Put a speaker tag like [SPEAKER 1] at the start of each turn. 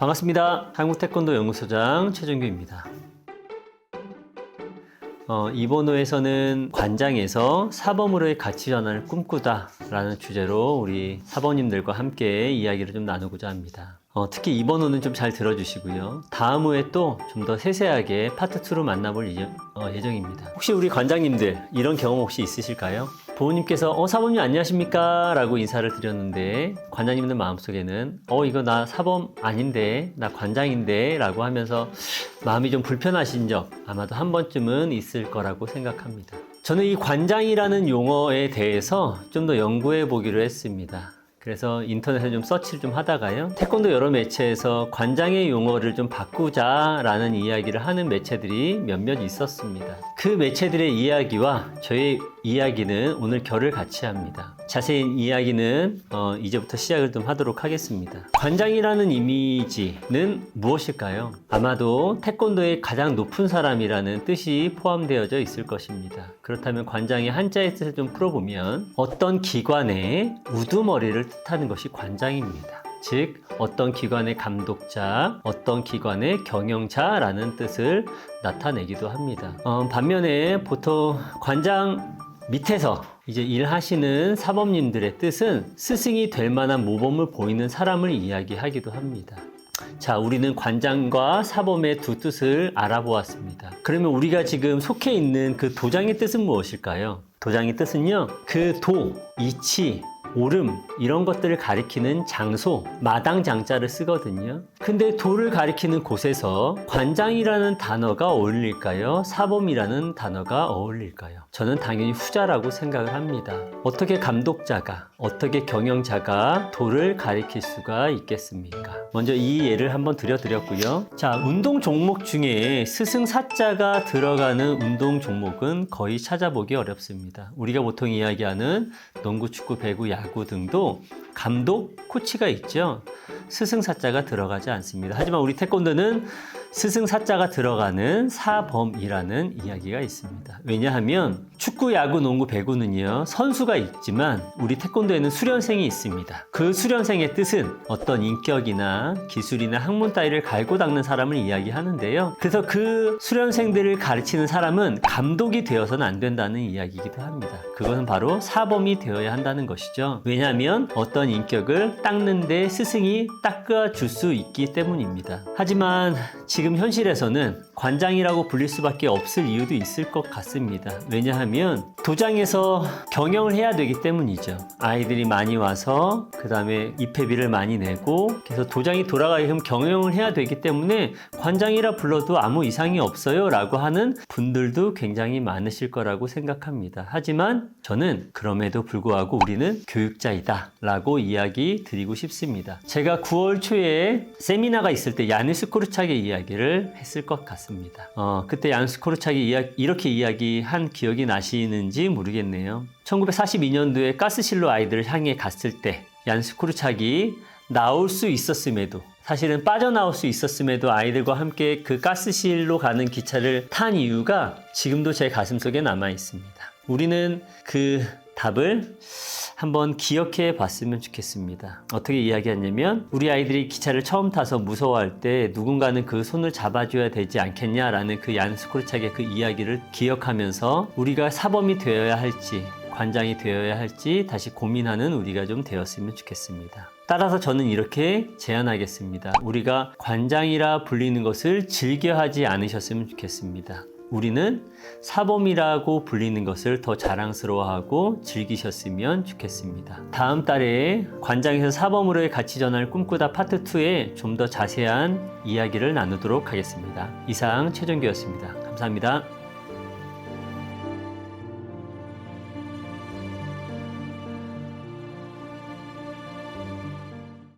[SPEAKER 1] 반갑습니다. 한국태권도 연구소장 최정규입니다. 어, 이번 호에서는 관장에서 사범으로의 가치 전환을 꿈꾸다 라는 주제로 우리 사범님들과 함께 이야기를 좀 나누고자 합니다. 어, 특히 이번 호는 좀 잘 들어주시고요. 다음 호에 또 좀 더 세세하게 파트 2로 만나볼 예정, 어, 예정입니다. 혹시 우리 관장님들 이런 경험 혹시 있으실까요? 부모님께서 어 사범님 안녕하십니까 라고 인사를 드렸는데 관장님들 마음속에는 어 이거 나 사범 아닌데 나 관장인데 라고 하면서 마음이 좀 불편하신 적 아마도 한 번쯤은 있을 거라고 생각합니다 저는 이 관장이라는 용어에 대해서 좀 더 연구해 보기로 했습니다 그래서 인터넷에 좀 서치를 좀 하다가요. 태권도 여러 매체에서 관장의 용어를 좀 바꾸자라는 이야기를 하는 매체들이 몇몇 있었습니다. 그 매체들의 이야기와 저의 이야기는 오늘 결을 같이 합니다. 자세한 이야기는 어, 이제부터 시작을 좀 하도록 하겠습니다. 관장이라는 이미지는 무엇일까요? 아마도 태권도의 가장 높은 사람이라는 뜻이 포함되어져 있을 것입니다. 그렇다면 관장의 한자의 뜻을 좀 풀어보면 어떤 기관의 우두머리를 뜻하는 것이 관장입니다. 즉 어떤 기관의 감독자, 어떤 기관의 경영자라는 뜻을 나타내기도 합니다. 어, 반면에 보통 관장 밑에서 이제 일하시는 사범님들의 뜻은 스승이 될 만한 모범을 보이는 사람을 이야기하기도 합니다. 자, 우리는 관장과 사범의 두 뜻을 알아보았습니다. 그러면 우리가 지금 속해 있는 그 도장의 뜻은 무엇일까요? 도장의 뜻은요, 그 도, 이치, 오름 이런 것들을 가리키는 장소 마당 장자를 쓰거든요. 근데 도를 가리키는 곳에서 관장이라는 단어가 어울릴까요? 사범이라는 단어가 어울릴까요? 저는 당연히 후자라고 생각을 합니다. 어떻게 감독자가 어떻게 경영자가 도를 가리킬 수가 있겠습니까? 먼저 이 예를 한번 드려드렸고요. 자, 운동 종목 중에 스승 사자가 들어가는 운동 종목은 거의 찾아보기 어렵습니다. 우리가 보통 이야기하는 농구, 축구, 배구, 야구 등도 감독, 코치가 있죠. 스승 사자가 들어가지 않습니다. 하지만 우리 태권도는 스승 사자가 들어가는 사범이라는 이야기가 있습니다. 왜냐하면 축구, 야구, 농구, 배구는요 선수가 있지만 우리 태권도에는 수련생이 있습니다. 그 수련생의 뜻은 어떤 인격이나 기술이나 학문 따위를 갈고 닦는 사람을 이야기하는데요. 그래서 그 수련생들을 가르치는 사람은 감독이 되어서는 안 된다는 이야기이기도 합니다. 그것은 바로 사범이 되어야 한다는 것이죠. 왜냐하면 어떤 인격을 닦는데 스승이 닦아 줄 수 있기 때문입니다. 하지만 지금 현실에서는 관장이라고 불릴 수밖에 없을 이유도 있을 것 같습니다. 왜냐하면 도장에서 경영을 해야 되기 때문이죠. 아이들이 많이 와서 그 다음에 입회비를 많이 내고 그래서 도장 이 돌아가게끔 경영을 해야 되기 때문에 관장이라 불러도 아무 이상이 없어요 라고 하는 분들도 굉장히 많으실 거라고 생각합니다. 하지만 저는 그럼에도 불구하고 우리는 교육자이다 라고 이야기 드리고 싶습니다. 제가 9월 초에 세미나가 있을 때 야니스 코르차의 이야기를 했을 것 같습니다. 어, 그때 야니스 코르차이 이야, 이렇게 이야기한 기억이 나시는지 모르겠네요. 1942년도에 가스실로 아이들을 향해 갔을 때 얀스 코르차기 나올 수 있었음에도 사실은 빠져나올 수 있었음에도 아이들과 함께 그 가스실로 가는 기차를 탄 이유가 지금도 제 가슴속에 남아 있습니다. 우리는 그 답을 한번 기억해 봤으면 좋겠습니다. 어떻게 이야기하냐면 우리 아이들이 기차를 처음 타서 무서워할 때 누군가는 그 손을 잡아줘야 되지 않겠냐라는 그 얀스코르차의 그 이야기를 기억하면서 우리가 사범이 되어야 할지 관장이 되어야 할지 다시 고민하는 우리가 좀 되었으면 좋겠습니다. 따라서 저는 이렇게 제안하겠습니다. 우리가 관장이라 불리는 것을 즐겨하지 않으셨으면 좋겠습니다. 우리는 사범이라고 불리는 것을 더 자랑스러워하고 즐기셨으면 좋겠습니다. 다음 달에 관장에서 사범으로의 가치 전환을 꿈꾸다 파트 2에 좀 더 자세한 이야기를 나누도록 하겠습니다. 이상 최종규였습니다. 감사합니다.